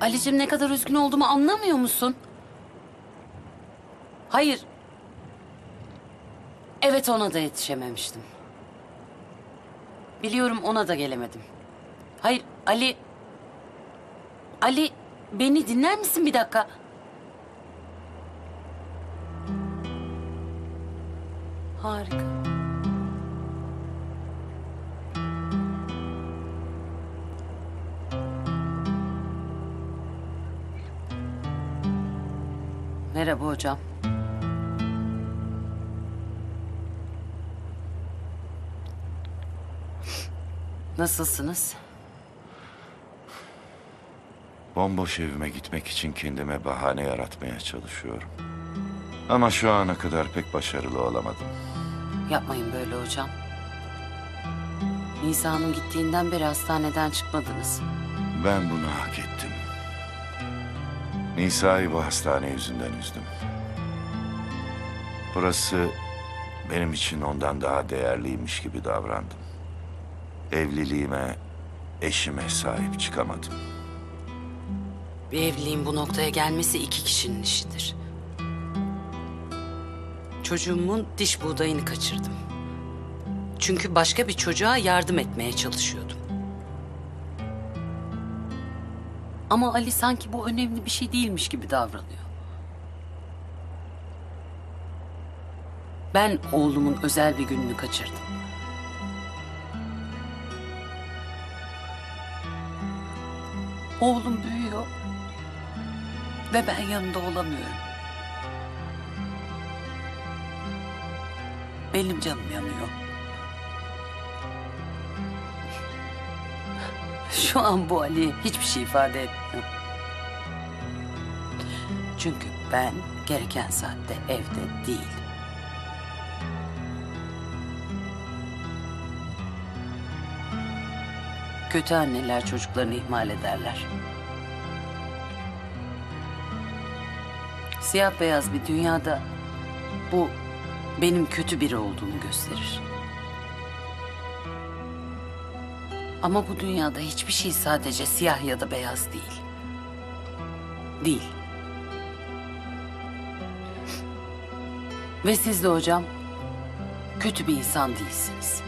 Ali'cim ne kadar üzgün olduğumu anlamıyor musun? Hayır. Evet ona da yetişememiştim. Biliyorum ona da gelemedim. Hayır Ali... Ali beni dinler misin bir dakika? Harika. Merhaba hocam. Nasılsınız? Bomboş evime gitmek için kendime bahane yaratmaya çalışıyorum. Ama şu ana kadar pek başarılı olamadım. Yapmayın böyle hocam. Nisa'nın gittiğinden beri hastaneden çıkmadınız. Ben bunu hak ettim. Nisa'yı bu hastane yüzünden üzdüm. Burası benim için ondan daha değerliymiş gibi davrandım. Evliliğime, eşime sahip çıkamadım. Bir evliliğin bu noktaya gelmesi iki kişinin işidir. Çocuğumun diş buğdayını kaçırdım. Çünkü başka bir çocuğa yardım etmeye çalışıyordum. Ama Ali sanki bu önemli bir şey değilmiş gibi davranıyor. Ben oğlumun özel bir gününü kaçırdım. Oğlum büyüyor. Ve ben yanında olamıyorum. Benim canım yanıyor. Şu an bu Ali hiçbir şey ifade etmiyor. Çünkü ben gereken saatte evde değil. Kötü anneler çocuklarını ihmal ederler. Siyah beyaz bir dünyada bu benim kötü biri olduğumu gösterir. Ama bu dünyada hiçbir şey sadece siyah ya da beyaz değil. Değil. Ve siz de hocam kötü bir insan değilsiniz.